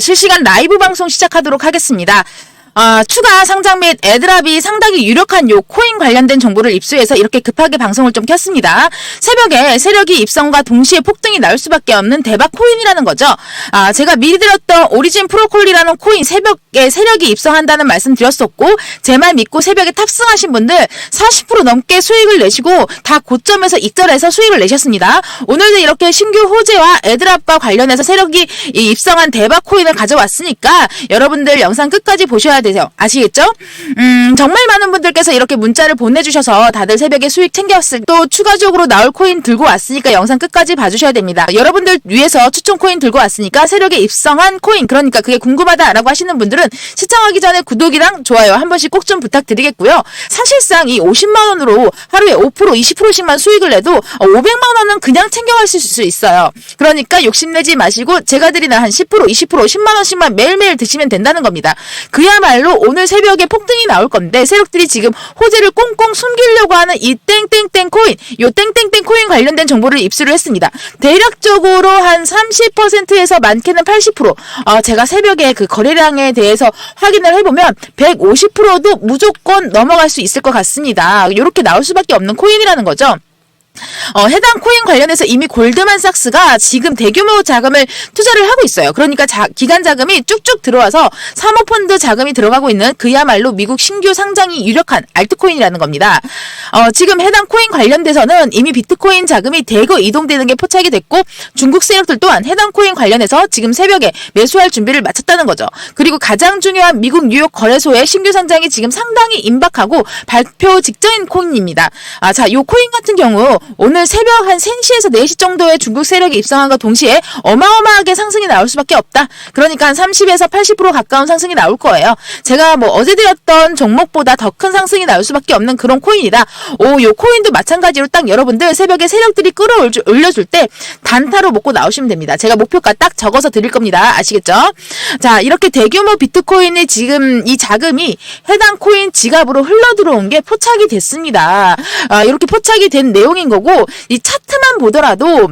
실시간 라이브 방송 시작하도록 하겠습니다. 아, 추가 상장 및 애드랍이 상당히 유력한 요 코인 관련된 정보를 입수해서 이렇게 급하게 방송을 좀 켰습니다. 새벽에 세력이 입성과 동시에 폭등이 나올 수밖에 없는 대박 코인이라는 거죠. 아, 제가 미리 드렸던 오리진 프로콜리라는 코인 새벽에 세력이 입성한다는 말씀 드렸었고 제 말 믿고 새벽에 탑승하신 분들 40% 넘게 수익을 내시고 다 고점에서 익절해서 수익을 내셨습니다. 오늘도 이렇게 신규 호재와 애드랍과 관련해서 세력이 이 입성한 대박 코인을 가져왔으니까 여러분들 영상 끝까지 보셔야 되세요. 아시겠죠? 음, 정말 많은 분들께서 이렇게 문자를 보내주셔서 다들 새벽에 수익 챙겼을 또 추가적으로 나올 코인 들고 왔으니까 영상 끝까지 봐주셔야 됩니다. 여러분들 위해서 추천 코인 들고 왔으니까 세력에 입성한 코인 그러니까 그게 궁금하다라고 하시는 분들은 시청하기 전에 구독이랑 좋아요 한 번씩 꼭 좀 부탁드리겠고요. 사실상 이 50만 원으로 하루에 5% 20%씩만 수익을 내도 500만 원은 그냥 챙겨가실 수 있어요. 그러니까 욕심내지 마시고 제가 드리는 한 10% 20% 10만 원씩만 매일매일 드시면 된다는 겁니다. 그야말로 오늘 새벽에 폭등이 나올 건데 세력들이 지금 호재를 꽁꽁 숨기려고 하는 이 땡땡땡 코인, 요 땡땡땡 코인 관련된 정보를 입수를 했습니다. 대략적으로 한 30%에서 많게는 80%. 어, 제가 새벽에 그 거래량에 대해서 확인을 해보면 150%도 무조건 넘어갈 수 있을 것 같습니다. 이렇게 나올 수밖에 없는 코인이라는 거죠. 어, 해당 코인 관련해서 이미 골드만삭스가 지금 대규모 자금을 투자를 하고 있어요. 그러니까 자, 기간 자금이 쭉쭉 들어와서 사모펀드 자금이 들어가고 있는 그야말로 미국 신규 상장이 유력한 알트코인이라는 겁니다. 어, 지금 해당 코인 관련돼서는 이미 비트코인 자금이 대거 이동되는 게 포착이 됐고 중국 세력들 또한 해당 코인 관련해서 지금 새벽에 매수할 준비를 마쳤다는 거죠. 그리고 가장 중요한 미국 뉴욕 거래소의 신규 상장이 지금 상당히 임박하고 발표 직전인 코인입니다. 아, 자, 요 코인 같은 경우 오늘 새벽 한 3시에서 4시 정도에 중국 세력이 입성한과 동시에 어마어마하게 상승이 나올 수밖에 없다. 그러니까 한 30에서 80% 가까운 상승이 나올 거예요. 제가 뭐 어제 드렸던 종목보다 더 큰 상승이 나올 수밖에 없는 그런 코인이다. 오, 요 코인도 마찬가지로 딱 여러분들 새벽에 세력들이 끌어올려줄 때 단타로 먹고 나오시면 됩니다. 제가 목표가 딱 적어서 드릴 겁니다. 아시겠죠? 자, 이렇게 대규모 비트코인의 지금 이 자금이 해당 코인 지갑으로 흘러 들어온 게 포착이 됐습니다. 아, 이렇게 포착이 된 내용인 거고 이 차트만 보더라도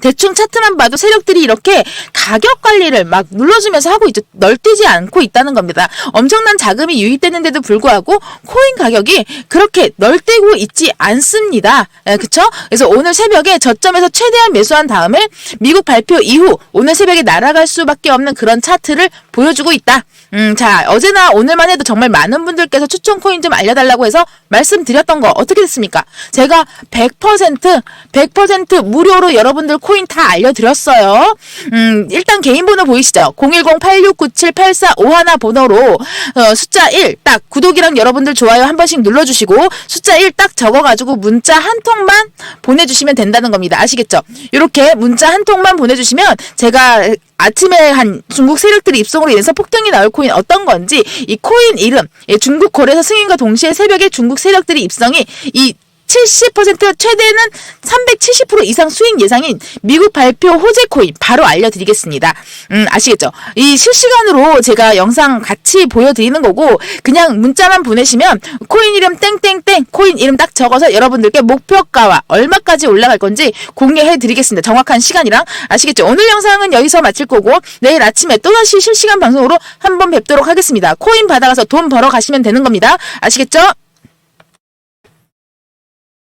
대충 차트만 봐도 세력들이 이렇게 가격 관리를 막 눌러주면서 하고 있죠. 널뛰지 않고 있다는 겁니다. 엄청난 자금이 유입되는데도 불구하고 코인 가격이 그렇게 널뛰고 있지 않습니다. 예, 그쵸? 그래서 오늘 새벽에 저점에서 최대한 매수한 다음에 미국 발표 이후 오늘 새벽에 날아갈 수밖에 없는 그런 차트를 보여주고 있다. 음, 자, 어제나 오늘만 해도 정말 많은 분들께서 추천 코인 좀 알려달라고 해서 말씀드렸던 거 어떻게 됐습니까? 제가 100%, 100% 무료로 여러분들 코인 다 알려드렸어요. 음, 일단 개인 번호 보이시죠? 010-8697-8451 번호로, 어, 숫자 1, 딱, 구독이랑 여러분들 좋아요 한 번씩 눌러주시고, 숫자 1 딱 적어가지고 문자 한 통만 보내주시면 된다는 겁니다. 아시겠죠? 이렇게 문자 한 통만 보내주시면 제가 아침에 한 중국 세력들이 입성으로 인해서 폭등이 나올 코인 어떤 건지 이 코인 이름 예, 중국 거래소 승인과 동시에 새벽에 중국 세력들이 입성이 이70% 최대는 370% 이상 수익 예상인 미국 발표 호재 코인 바로 알려드리겠습니다. 음, 아시겠죠? 이 실시간으로 제가 영상 같이 보여드리는 거고 그냥 문자만 보내시면 코인 이름 땡땡땡 코인 이름 딱 적어서 여러분들께 목표가와 얼마까지 올라갈 건지 공개해 드리겠습니다. 정확한 시간이랑 아시겠죠? 오늘 영상은 여기서 마칠 거고 내일 아침에 또다시 실시간 방송으로 한번 뵙도록 하겠습니다. 코인 받아가서 돈 벌어 가시면 되는 겁니다. 아시겠죠?